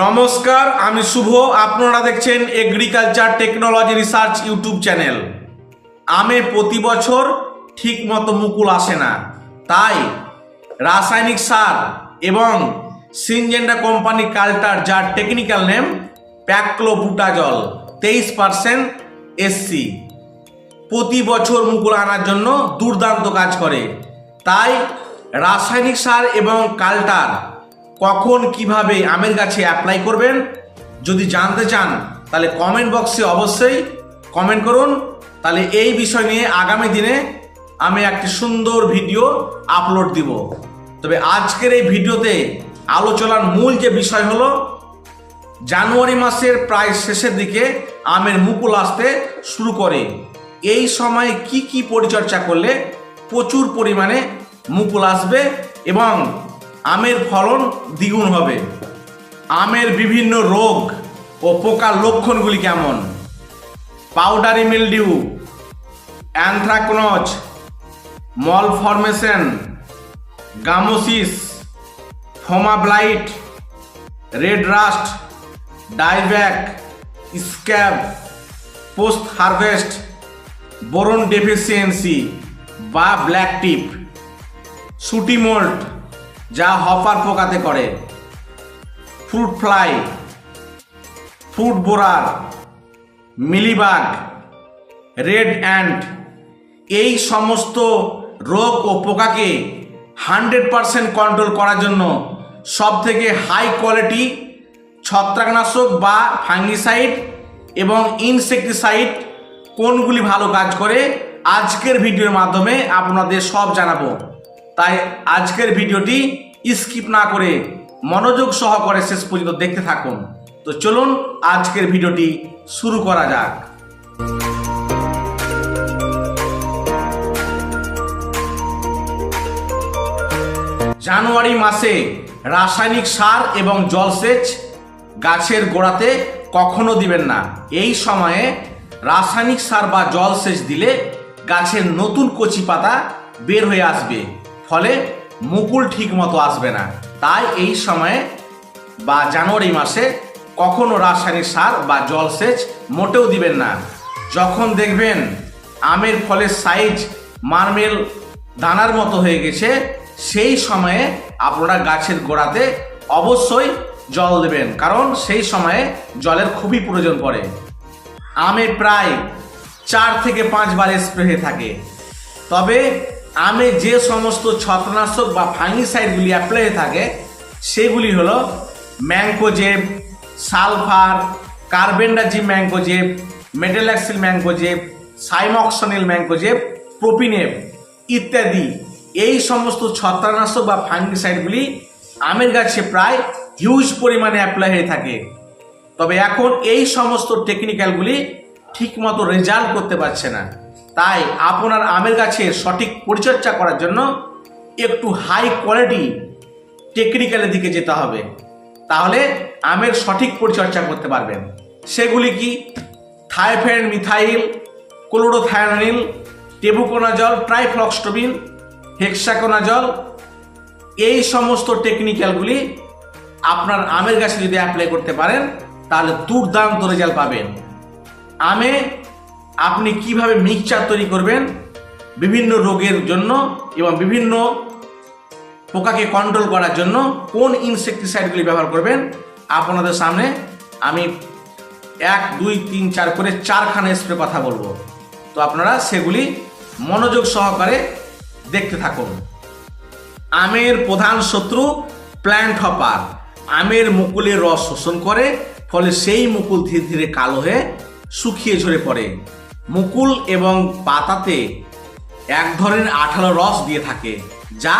নমস্কার, আমি শুভ। আপনারা দেখছেন agriculture technology research YouTube channel আমে প্রতি বছর ঠিক মতো মুকুল আসে না। তাই রাসায়নিক সার এবং সিনজেন্ডা কোম্পানি কাল্টার যার টেকনিক্যাল নেম প্যাক্লোবুটাজল তেইশ পারসেন্ট এসসি প্রতি বছর মুকুল আনার জন্য দুর্দান্ত কাজ করে। তাই রাসায়নিক সার এবং কাল্টার কখন কীভাবে আমের গাছে অ্যাপ্লাই করবেন? যদি জানতে চান, তাহলে কমেন্ট বক্সে অবশ্যই কমেন্ট করুন। তাহলে এই বিষয় নিয়ে আগামী দিনে আমি একটি সুন্দর ভিডিও আপলোড দিব। তবে আজকের এই ভিডিওতে আলোচনার মূল যে বিষয় হলো, জানুয়ারি মাসের প্রায় শেষের দিকে আমের মুকুল আসতে শুরু করে। এই সময়ে কি কি পরিচর্যা করলে প্রচুর পরিমাণে মুকুল আসবে এবং আমের ফলন দ্বিগুণ হবে। আমের বিভিন্ন রোগ ও পোকার লক্ষণগুলি কেমন? Powdery mildew, anthracnose, malformation, gummosis phoma blight red rust dieback scab, post harvest, boron deficiency বা ব্ল্যাক টিপ সুটি মোল্ড যা হপার পোকাতে করে। Fruit fly, fruit borer, mealybug, red ant, এই সমস্ত রোগ ও পোকাকে হান্ড্রেড পারসেন্ট কন্ট্রোল করার জন্য সব থেকে হাই কোয়ালিটি ছত্রাকনাশক বা ফাঙ্গিসাইড এবং ইনসেকটিসাইড কোনগুলি ভালো কাজ করে, আজকের ভিডিওর মাধ্যমে আপনাদের সব জানাব। তাই আজকের ভিডিওটি স্কিপ না করে মনোযোগ সহকারে শেষ পর্যন্ত দেখতে থাকুন। তো চলুন আজকের ভিডিওটি শুরু করা যাক। জানুয়ারি মাসে রাসায়নিক সার এবং জলসেচ গাছের গোড়াতে কখনো দিবেন না। এই সময়ে রাসায়নিক সার বা জলসেচ দিলে গাছের নতুন কচি পাতা বের হয়ে আসবে। ফলে মুকুল ঠিক মতো আসবে না। তাই এই সময়ে বা জানুয়ারি মাসে কখনো রাসায়নিক সার বা জলসেচ মোটেও দিবেন না। যখন দেখবেন আমের ফলের সাইজ মার্মেল দানার মতো হয়ে গেছে, সেই সময়ে আপনারা গাছের গোড়াতে অবশ্যই জল দেবেন, কারণ সেই সময়ে জলের খুবই প্রয়োজন পড়ে। আমে প্রায় চার থেকে পাঁচবার স্প্রে হয়ে থাকে। তবে আমে যে সমস্ত ছত্রনাশক বা ফাঙ্গিসাইডগুলি অ্যাপ্লাই থাকে, সেগুলি হলো mancozeb sulphur, carbendazim mancozeb metalaxyl mancozeb cymoxanil mancozeb propineb ইত্যাদি। এই সমস্ত ছত্রাকনাশক বা ফাঙ্গিসাইডগুলি আমের গাছে প্রায় হিউজ পরিমাণে অ্যাপ্লাই হয়ে থাকে। তবে এখন এই সমস্ত টেকনিক্যালগুলি ঠিকমতো রেজাল্ট করতে পারছে না। তাই আপনার আমের গাছের সঠিক পরিচর্যা করার জন্য একটু হাই কোয়ালিটি টেকনিক্যালের দিকে যেতে হবে। তাহলে আমের সঠিক পরিচর্যা করতে পারবেন। সেগুলি কি? Thiophanate methyl chlorothalonil tebuconazole, trifloxystrobin, hexaconazole, এই সমস্ত টেকনিক্যালগুলি আপনার আমের গাছে যদি অ্যাপ্লাই করতে পারেন, তাহলে দুর্দান্ত রেজাল্ট পাবেন। আমে আপনি কীভাবে মিক্সচার তৈরি করবেন? বিভিন্ন রোগের জন্য এবং বিভিন্ন পোকাকে কন্ট্রোল করার জন্য কোন ইনসেকটিসাইডগুলি ব্যবহার করবেন? আপনাদের সামনে আমি এক, দুই, তিন, চার করে চারখানা স্প্রে কথা বলব। তো আপনারা সেগুলি মনোযোগ সহকারে দেখতে থাকুন। আমের প্রধান শত্রু প্ল্যান্ট হপার আমের মুকুলের রস শোষণ করে, ফলে সেই মুকুল ধীরে ধীরে কালো হয়ে শুকিয়ে ঝরে পড়ে। মুকুল এবং পাতাতে এক ধরনের আঠালো রস দিয়ে থাকে, যা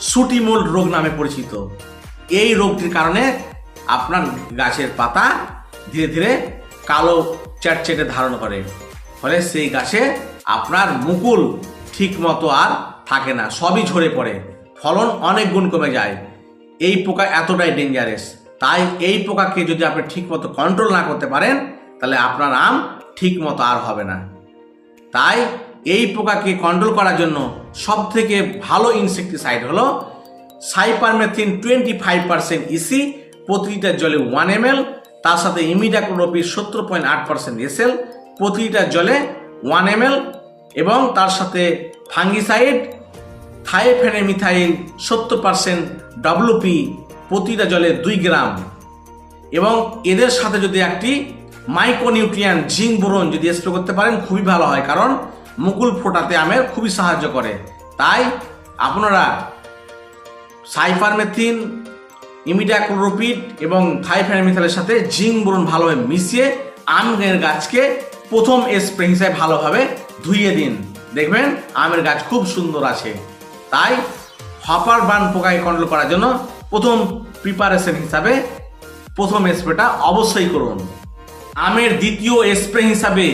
সুটিমোল্ড রোগ নামে পরিচিত। এই রোগটির কারণে আপনার গাছের পাতা ধীরে ধীরে কালো চ্যাটচেটে ধারণ করে। ফলে সেই গাছে আপনার মুকুল ঠিক মতো আর থাকে না, সবই ঝরে পড়ে। ফলন অনেক গুণ কমে যায়। এই পোকা এতটাই ডেঞ্জারাস তাই এই পোকাকে যদি আপনি ঠিক মতো কন্ট্রোল না করতে পারেন, তাহলে আপনার আম ঠিক মতো আর হবে না। তাই এই পোকাকে কন্ট্রোল করার জন্য সব থেকে ভালো ইনসেকটিসাইড হলো cypermethrin twenty five percent EC প্রতি লিটার জলে ওয়ান এম তার সাথে ইমিডাক্লোরোপিড সত্তর পয়েন্ট আট পার্সেন্ট এসএল প্রতি লিটার জলে ওয়ান এম এবং তার সাথে ফাঙ্গিসাইড থাইফেনেমিথাইল সত্তর পার্সেন্ট ডব্লুপি প্রতিটা জলে দুই গ্রাম এবং এদের সাথে যদি একটি মাইক্রোনিউট্রিয়ান জিঙ্ক বোরন যদি স্প্রে করতে পারেন, খুবই ভালো হয়, কারণ মুকুল ফোটাতে আমের খুবই সাহায্য করে। তাই আপনারা সাইফারমেথিন, ইমিডাক্লোরোপিড এবং থাইফেনামিথালের সাথে জিঙ্ক বোরন ভালোভাবে মিশিয়ে আমের গাছকে প্রথম স্প্রে হিসাবে ভালোভাবে ধুইয়ে দিন। দেখবেন আমের গাছ খুব সুন্দর আছে। তাই হপার বান পোকায় কন্ট্রোল করার জন্য প্রথম প্রিপারেশন হিসাবে প্রথম স্প্রেটা অবশ্যই করুন। আমের দ্বিতীয় স্প্রে হিসাবে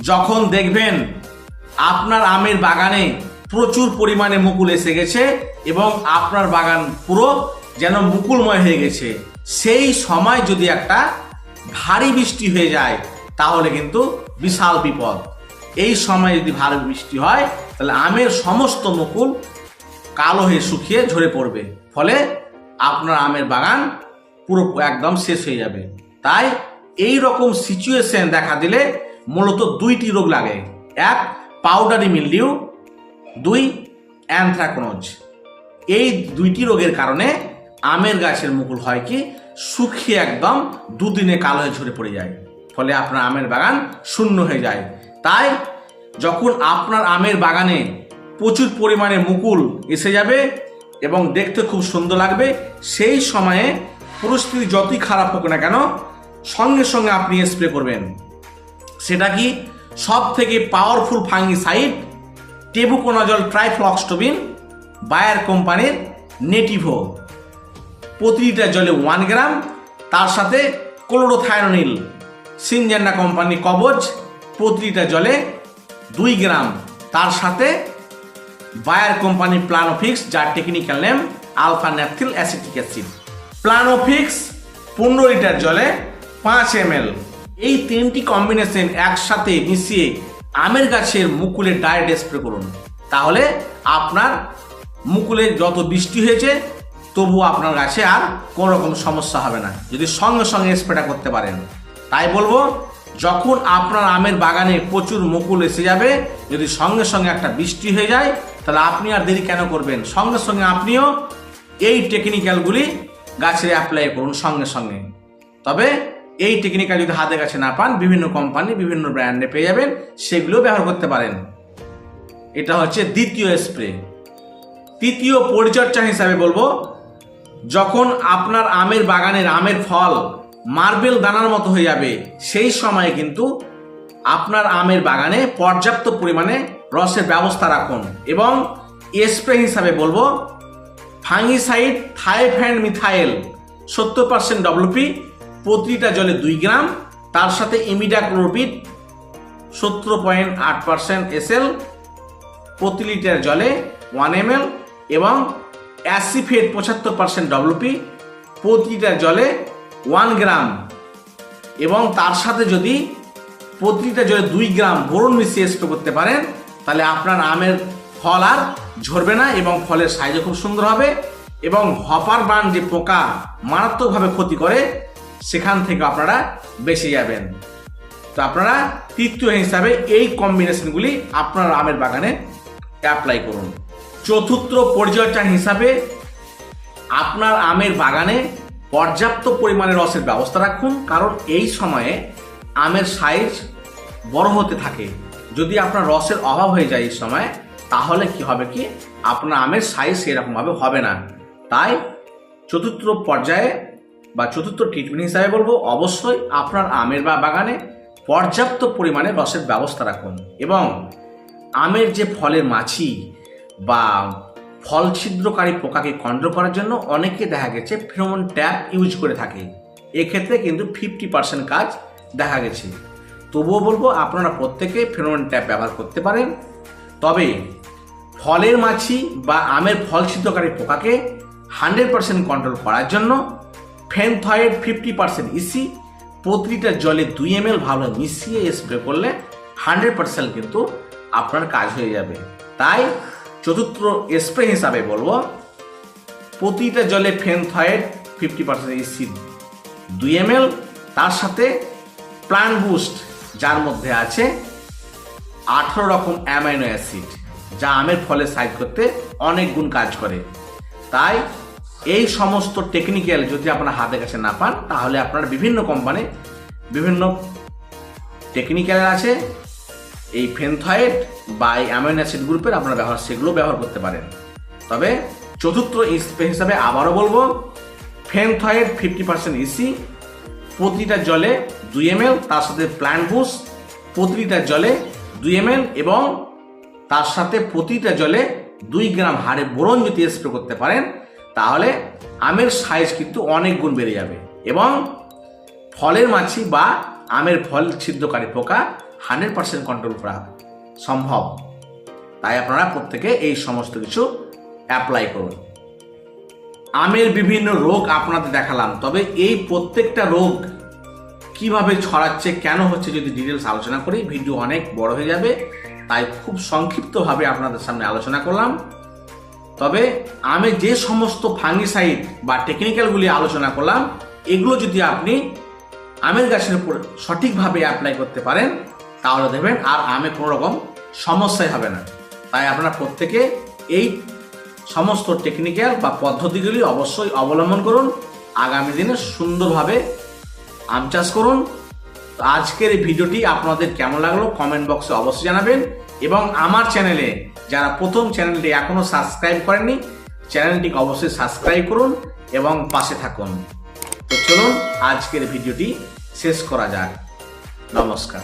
যখন দেখবেন আপনার আমের বাগানে প্রচুর পরিমাণে মুকুল এসে গেছে এবং আপনার বাগান পুরো যেন মুকুলময় হয়ে গেছে, সেই সময় যদি একটা ভারী বৃষ্টি হয়ে যায়, তাহলে কিন্তু বিশাল বিপদ। এই সময় যদি ভারী বৃষ্টি হয়, তাহলে আমের সমস্ত মুকুল কালো হয়ে শুকিয়ে ঝরে পড়বে। ফলে আপনার আমের বাগান পুরো একদম শেষ হয়ে যাবে। তাই এই রকম সিচুয়েশন দেখা দিলে মূলত দুইটি রোগ লাগে। এক পাউডারি মিল্ডিউ দুই অ্যানথ্রাকনোজ এই দুইটি রোগের কারণে আমের গাছের মুকুল হয় কি? শুকিয়ে একদম দুদিনে কালো হয়ে ঝরে পড়ে যায়। ফলে আপনার আমের বাগান শূন্য হয়ে যায়। তাই যখন আপনার আমের বাগানে প্রচুর পরিমাণে মুকুল এসে যাবে এবং দেখতে খুব সুন্দর লাগবে, সেই সময়ে পরিস্থিতি যতই খারাপ হোক না কেন সঙ্গে সঙ্গে আপনি স্প্রে করবেন। সেটা কি? সব থেকে powerful fungicide tebuconazole trifloxystrobin Bayer কোম্পানির নেটিভো প্রতি লিটার জলে ওয়ান গ্রাম তার সাথে ক্লোরোথায়রোনিল সিনজেন্ডা কোম্পানি কবজ, প্রতি লিটার জলে দুই গ্রাম তার সাথে বায়ার কোম্পানি প্লানোফিক্স যার technical name alpha naphthyl acetic acid Planofix পনেরো লিটার জলে পাঁচ এম এই তিনটি কম্বিনেশন একসাথে মিশিয়ে আমের গাছের মুকুলের ডায়েট স্প্রে করুন। তাহলে আপনার মুকুলে যত বৃষ্টি হয়েছে তবুও আপনার গাছে আর কোনো রকম সমস্যা হবে না, যদি সঙ্গে সঙ্গে স্প্রেটা করতে পারেন। তাই বলব, যখন আপনার আমের বাগানে প্রচুর মুকুল এসে যাবে, যদি সঙ্গে সঙ্গে একটা বৃষ্টি হয়ে যায়, তাহলে আপনি আর দেরি কেন করবেন? সঙ্গে সঙ্গে আপনিও এই টেকনিক্যালগুলি গাছে অ্যাপ্লাই করুন সঙ্গে সঙ্গে। তবে এই টেকনিক্যাল যদি হাতে কাছে না পান, বিভিন্ন কোম্পানি বিভিন্ন ব্র্যান্ডে পেয়ে যাবেন সেগুলো ব্যবহার করতে পারেন। এটা হচ্ছে দ্বিতীয় স্প্রে তৃতীয় পরিচর্যা হিসাবে বলব, যখন আপনার আমের বাগানের আমের ফল মার্বেল দানার মতো হয়ে যাবে, সেই সময়ে কিন্তু আপনার আমের বাগানে পর্যাপ্ত পরিমাণে রসের ব্যবস্থা রাখুন এবং স্প্রে হিসাবে বলব ফাঙ্গিসাইড থাইফ্যান্ড মিথাইল সত্তর পার্সেন্ট ডব্লিউপি প্রতিটা জলে দুই গ্রাম, তার সাথে ইমিডাক্লোরোপিড সত্তর পয়েন্ট আট পার্সেন্ট এসএল প্রতি লিটার জলে ওয়ান এম এবং অ্যাসিফেট পঁচাত্তর পার্সেন্ট ডব্লিউপি প্রতি লিটার জলে ওয়ান গ্রাম। এবং তার সাথে যদি প্রতিটা জলে দুই গ্রাম বোরন মিশিয়ে স্প্রে করতে পারেন, তাহলে আপনার আমের ফল আর ঝরবে না এবং ফলের সাইজও খুব সুন্দর হবে এবং হপার বান যে পোকা মারাত্মকভাবে ক্ষতি করে সেখান থেকে আপনারা বেঁচে যাবেন। তো আপনারা তৃতীয় হিসাবে এই কম্বিনেশনগুলি আপনার আমের বাগানে অ্যাপ্লাই করুন। চতুর্থ পরিচর্যা হিসাবে আপনার আমের বাগানে পর্যাপ্ত পরিমাণে রসের ব্যবস্থা রাখুন, কারণ এই সময়ে আমের সাইজ বড় হতে থাকে। যদি আপনার রসের অভাব হয়ে যায় এই সময়, তাহলে কি হবে কি? আপনার আমের সাইজ সেরকমভাবে হবে না। তাই চতুর্থ পর্যায়ে বা চতুর্থ ট্রিটমেন্ট হিসাবে বলব, অবশ্যই আপনার আমের বা বাগানে পর্যাপ্ত পরিমাণে রসের ব্যবস্থা রাখুন এবং আমের যে ফলের মাছি বা ফল ছিদ্রকারী পোকাকে কন্ট্রোল করার জন্য অনেকে দেখা গেছে ফেরোমন ট্যাপ ইউজ করে থাকে। এক্ষেত্রে কিন্তু ফিফটি পার্সেন্ট কাজ দেখা গেছে। তবুও বলব, আপনারা প্রত্যেকে ফেরোমন ট্যাপ ব্যবহার করতে পারেন। তবে ফলের মাছি বা আমের ফল ছিদ্রকারী পোকাকে হান্ড্রেড পার্সেন্ট কন্ট্রোল করার জন্য ফেনথয়েড ফিফটি পার্সেন্ট ইসি প্রতি লিটার জলে দুই এম এল ভালো মিশিয়ে স্প্রে করলে হান্ড্রেড পার্সেন্ট কিন্তু আপনার কাজ হয়ে যাবে। তাই চতুর্থ স্প্রে হিসাবে বলব, প্রতিটা জলে ফেনথয়েড ফিফটি পার্সেন্ট ইসি, দুই এম এল তার সাথে প্লান্ট বুস্ট যার মধ্যে আছে আঠারো রকম অ্যামাইনো অ্যাসিড যা আমের ফলে সাইড করতে অনেক গুণ কাজ করে। তাই এই সমস্ত টেকনিক্যাল যদি আপনার হাতে কাছে না পান, তাহলে আপনার বিভিন্ন কোম্পানি বিভিন্ন টেকনিক্যাল আছে। এই ফেনথয়েড বা এই অ্যামাইনো অ্যাসিড গ্রুপের আপনারা ব্যবহার, সেগুলো ব্যবহার করতে পারেন। তবে চতুর্থ স্প্রে হিসাবে আবারও বলব ফেনথয়েড ফিফটি পার্সেন্ট ইসি প্রতিটা জলে দুই এম তার সাথে প্ল্যান্ট বুস প্রতিটা জলে দুই এম এবং তার সাথে প্রতিটা জলে দুই গ্রাম হাড়ে বোরন যদি স্প্রে করতে পারেন তাহলে আমের সাইজ কিন্তু অনেক গুণ বেড়ে যাবে এবং ফলের মাছি বা আমের ফল ছিদ্রকারী পোকা হান্ড্রেড পার্সেন্ট কন্ট্রোল করা সম্ভব। তাই আপনারা প্রত্যেকে এই সমস্ত কিছু অ্যাপ্লাই করুন। আমের বিভিন্ন রোগ আপনাদের দেখালাম, তবে এই প্রত্যেকটা রোগ কীভাবে ছড়াচ্ছে, কেন হচ্ছে যদি ডিটেলস আলোচনা করি ভিডিও অনেক বড় হয়ে যাবে, তাই খুব সংক্ষিপ্তভাবে আপনাদের সামনে আলোচনা করলাম। তবে আমি যে সমস্ত ফাঙ্গিসাইড বা টেকনিক্যালগুলি আলোচনা করলাম, এগুলো যদি আপনি আমের গাছের উপর সঠিকভাবে অ্যাপ্লাই করতে পারেন, তাহলে দেবেন আর আমে কোনো রকম সমস্যাই হবে না। তাই আপনারা প্রত্যেকে এই সমস্ত টেকনিক্যাল বা পদ্ধতিগুলি অবশ্যই অবলম্বন করুন, আগামী দিনে সুন্দরভাবে আম চাষ করুন। আজকের এই ভিডিওটি আপনাদের কেমন লাগল? কমেন্ট বক্সে অবশ্যই জানাবেন এবং আমার চ্যানেলে যারা প্রথম চ্যানেলটি এখনও সাবস্ক্রাইব করেননি, চ্যানেলটিকে অবশ্যই সাবস্ক্রাইব করুন এবং পাশে থাকুন। তো চলুন, আজকের ভিডিওটি শেষ করা যাক। নমস্কার।